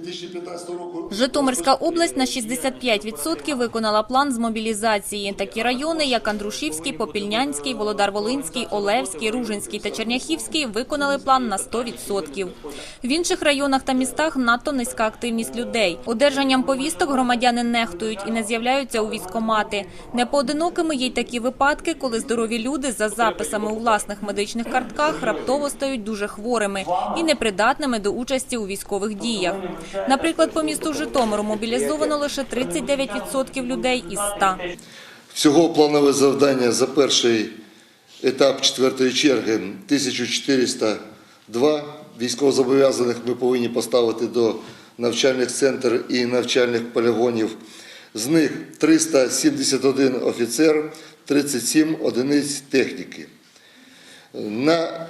2015 року Житомирська область на 65% виконала план з мобілізації. Такі райони, як Андрушівський, Попільнянський, Володар-Волинський, Олевський, Ружинський та Черняхівський, виконали план на 100%. В інших районах та містах надто низька активність людей. Одержанням повісток громадяни нехтують і не з'являються у військкомати. Непоодинокими є й такі випадки, коли здорові люди за записами у власних медичних картках раптово стають дуже хворими і непридатними до участі у військових діях. Наприклад, по місту Житомиру мобілізовано лише 39% людей із 100. Всього планове завдання за перший етап четвертої черги 1402 військовозобов'язаних ми повинні поставити до навчальних центрів і навчальних полігонів. З них 371 офіцер, 37 одиниць техніки. На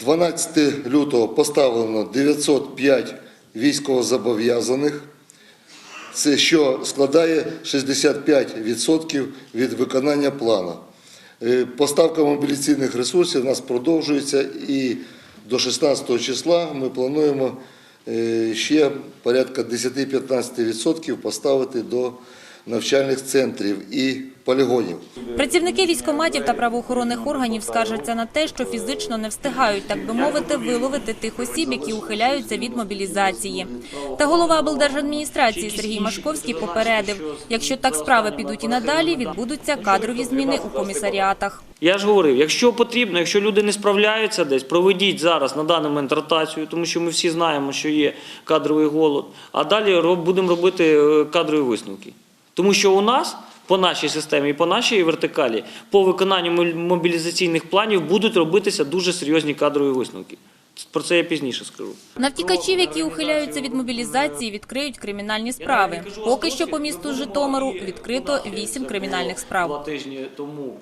12 лютого поставлено 905 військовозобов'язаних. Це що складає 65% від виконання плану. Е, Поставка мобілізаційних ресурсів у нас продовжується і до 16 числа ми плануємо е, ще порядка 10-15% поставити до навчальних центрів і полігонів. Працівники військкоматів та правоохоронних органів скаржаться на те, що фізично не встигають, так би мовити, виловити тих осіб, які ухиляються від мобілізації. Та голова облдержадміністрації Сергій Машковський попередив, якщо так справи підуть і надалі, відбудуться кадрові зміни у комісаріатах. Я ж говорив, якщо потрібно, якщо люди не справляються десь, проведіть зараз на даний момент ротацію, тому що ми всі знаємо, що є кадровий голод, а далі будемо робити е, кадрові висновки. Тому що у нас по нашій системі і по нашій вертикалі по виконанню мобілізаційних планів будуть робитися дуже серйозні кадрові висновки. Про це я пізніше скажу. На втікачів, які ухиляються від мобілізації, відкриють кримінальні справи. Поки що по місту Житомиру відкрито вісім кримінальних справ. Тижні тому